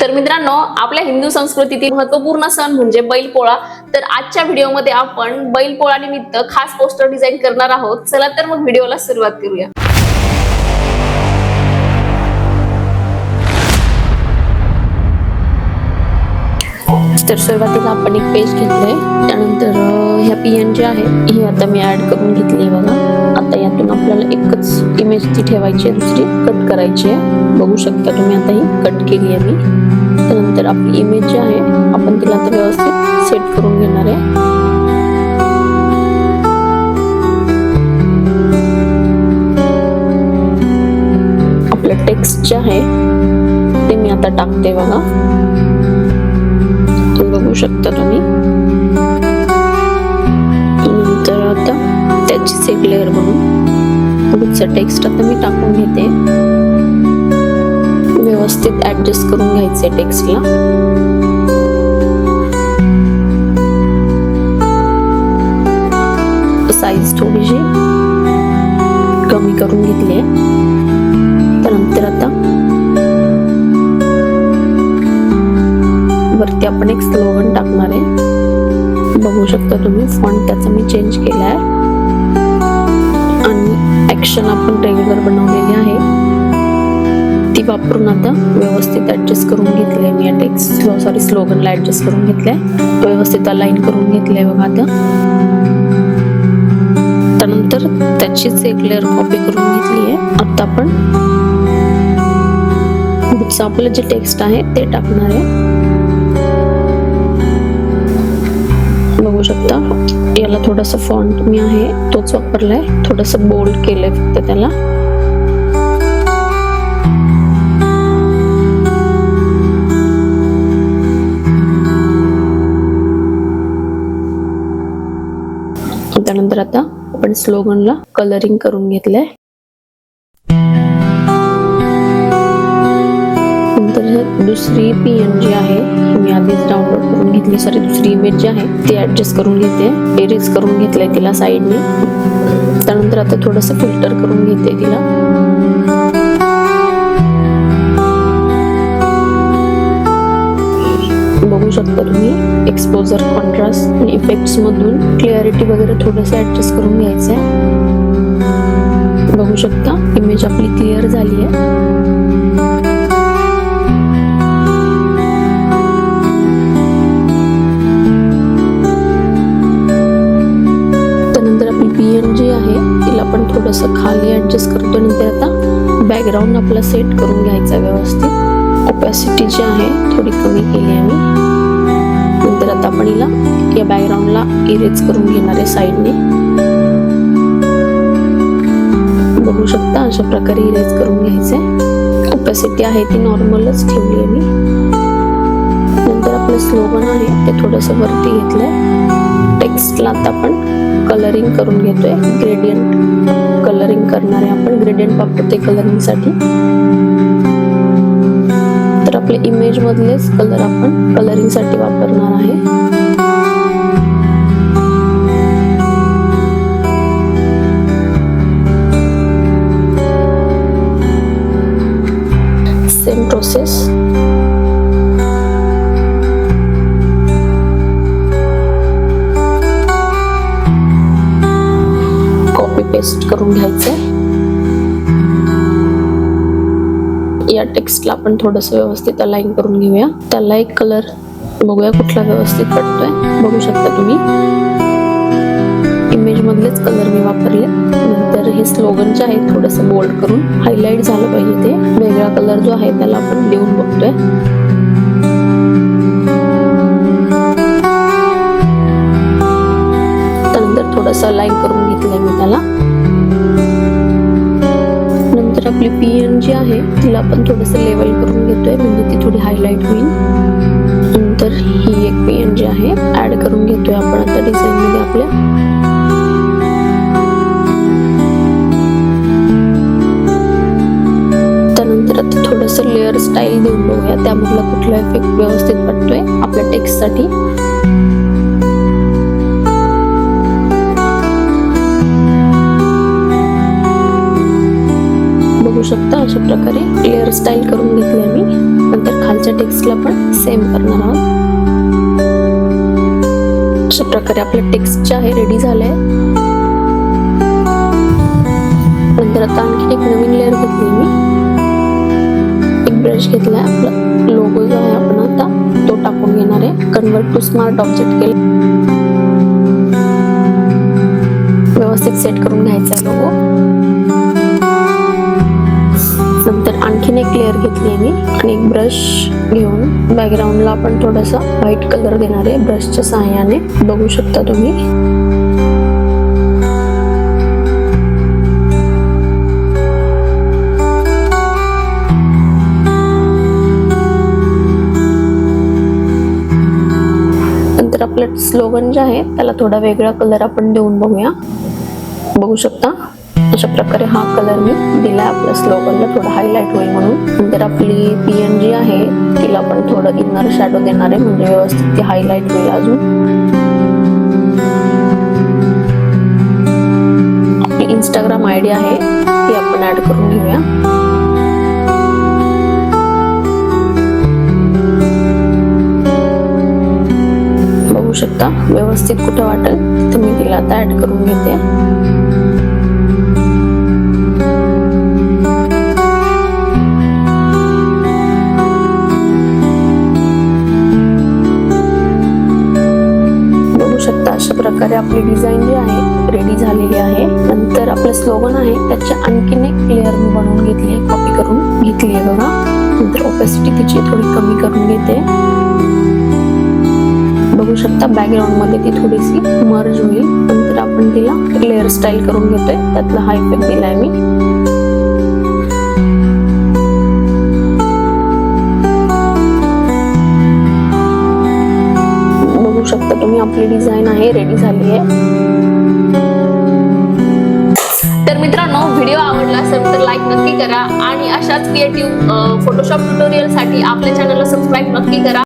तर मित्रांनो आपल्या हिंदू संस्कृतीतील महत्त्वपूर्ण सण म्हणजे बैलपोळा. तर आजच्या व्हिडिओमध्ये आपण बैलपोळा निमित्त खास पोस्टर डिझाईन करणार आहोत. चला तर मग व्हिडिओला सुरुवात करूया. तर सुरुवातीला आपण एक पेज घेतलंय. त्यानंतर ह्या पियन जे आहे ही आता मी ऍड करून घेतली बघा. आता यातून आपल्याला एकच इमेज ती ठेवायची आहे दुसरी कट करायची आहे. बघू शकता तुम्ही आता ही कट केली आहे मी. त्यानंतर आपली इमेज जी आहे आपण तिला आता व्यवस्थित सेट करून घेणार आहे. आपलं टेक्स्ट जे आहे ते मी आता टाकते बघा. ते बघू शकता तुम्ही. नंतर आता त्याचीच एक लेअर बनवून पुढचं टेक्स्ट आता मी टाकून घेते. व्यवस्थित ऍडजस्ट करून घ्यायचे टेक्स्टला साईज थोडीशी कमी करून घेतली आहे. त्यानंतर आता वरती आपण एक स्लोगन टाकणार आहे. बघू शकता तुम्ही फॉन्ट त्याचा मी चेंज केला आहे आणि ऍक्शन आपण रेग्युलर बनवलेली आहे. ती वापरून आता व्यवस्थित ऍडजस्ट करून घेतलंय. मी या टेक्स्ट सॉरी स्लोगनला ऍडजस्ट करून घेतलंय. व्यवस्थित अलाईन करून घेतलंय बघा आता. त्यानंतर त्याचीच एक लेअर कॉपी करून घेतली आहे आता आपण पुढचं आपलं जे टेक्स्ट आहे ते टाकणार आहे. बघू शकता याला थोडासा फॉन्ट मी आहे तोच वापरलाय. थोडस बोल्ड केलंय फक्त त्याला. त्यानंतर आता आपण स्लोगनला कलरिंग करून घेतलंय. नंतर दुसरी पी एन जी आहे. मी आधीच डाउनलोड करून घेतली. सॉरी दुसरी इमेज जी आहे ती ऍडजस्ट करून घेते. एरेज करून घेतलंय तिला साईडने त्यानंतर आता थोडस फिल्टर करून घेते तिला. बघू शकता. तुम्ही एक्सपोजर कॉन्ट्रास्ट आणि इफेक्ट्स मधून क्लिअरिटी वगैरे थोडस ऍडजस्ट करून घ्यायचंय. बघू शकता इमेज आपली क्लिअर झाली आहे त्यानंतर आपली पी जी आहे तिला थोडस खाली ऍडजस्ट करतो नंतर आता बॅकग्राऊंड आपला सेट करून घ्यायचा व्यवस्थित. ओपॅसिटी जी आहे थोडी कमी केली आहे मी. नंतर आता आपण हिला या बॅकग्राऊंडला इरेज करून घेणार आहे साईडने बघू शकता अशा प्रकारे इरेज करून घ्यायचंय ओपॅसिटी आहे ती नॉर्मलच ठेवली आहे मी. नंतर आपलं स्लोगन आहे. ते थोडस वरती घेतलंय. टेक्स्टला आता आपण कलरिंग करून घेतोय. ग्रेडियंट कलरिंग करणार आहे आपण. ग्रेडियंट वापरतोय कलरिंगसाठी इमेज मधलेच कलर आपण कलरिंगसाठी वापरणार आहे. सेम प्रोसेस कॉपी पेस्ट करून घ्यायचंय या टेक्स्टला आपण थोडस व्यवस्थित अलाईन करून घेऊया. त्याला एक कलर बघूया कुठला व्यवस्थित पडतोय. बघू शकता तुम्ही. इमेज मधलेच कलर मी वापरले. नंतर हे स्लोगन जे आहे थोडस बोल्ड करून हायलाईट झालं पाहिजे ते. वेगळा कलर जो आहे त्याला आपण देऊन बघतोय. त्यानंतर थोडस लाईन करून घेतलंय मी त्याला. आपली पी एन जी आहे तिला आपण थोडस लेवल करून घेतोय. म्हणजे ती थोडी हायलाइट होईल. नंतर ही एक पी एन जी आहे ऍड करून घेतोय आपण. आता डिझाईन मध्ये आपल्या त्यानंतर आता थोडस लेअर स्टाईल देऊन बघूया. त्यामधला कुठला इफेक्ट व्यवस्थित पडतोय आपल्या टेक्स्ट शकता अशा प्रकारे लेअर स्टाईल करून घेतली मी नंतर खालच्या टेक्स्टला पण सेम करणार आहोत. अशा प्रकारे आपलं टेक्स्ट जे आहे रेडी झालंय. नंतर आता आणखी एक नवीन लेअर घेतली मी एक ब्रश घेतलाय आपला. लोगो जो आहे आपण आता तो टाकून घेणार आहे. कन्वर्ट टू स्मार्ट ऑब्जेक्ट केला. व्यवस्थित सेट करून घ्यायचा आहे लोगो आणखीन एक लेअर घेतली आहे मी आणि एक ब्रश घेऊन बॅकग्राऊंडला आपण थोडासा व्हाईट कलर देणार आहे ब्रशच्या सहाय्याने बघू शकता तुम्ही. नंतर आपलं स्लोगन जे आहे त्याला थोडा वेगळा कलर आपण देऊन बघूया. बघू शकता? अशा प्रकारे हा कलर मी दिला आपल्या स्लोगनला थोडं हायलाईट होईल म्हणून. नंतर आपली पी एन जी आहे तिला पण थोडं इनर शॅडो देणार आहे म्हणजे व्यवस्थित ती हायलाईट होईल अजून. आपली इंस्टाग्राम आय डी आहे ती आपण ऍड करून घेऊया. शकता व्यवस्थित कुठं वाटेल तर मी तिला आता ऍड करून घेते. आपली डिझाईन जी आहे रेडी झालेली आहे. नंतर आपलं स्लोगन आहे त्याची आणखीन एक लेअर मी बनवून घेतली आहे कॉपी करून घेतली आहे बघा. नंतर ओपेसिटी तिची थोडी कमी करून घेते. बघू शकता बॅकग्राऊंडमध्ये ती थोडीशी मर्ज होईल. नंतर आपण तिला लेअर स्टाईल करून घेतोय. त्यातला हा इफेक्ट दिलाय मी. शकता. तुम्ही आपली डिझाईन आहे रेडी झाली आहे. तर मित्रांनो व्हिडिओ आवडला असेल तर लाईक नक्की करा आणि अशाच क्रिएटिव्ह फोटोशॉप ट्युटोरियलसाठी आपल्या चॅनलला सबस्क्राईब नक्की करा.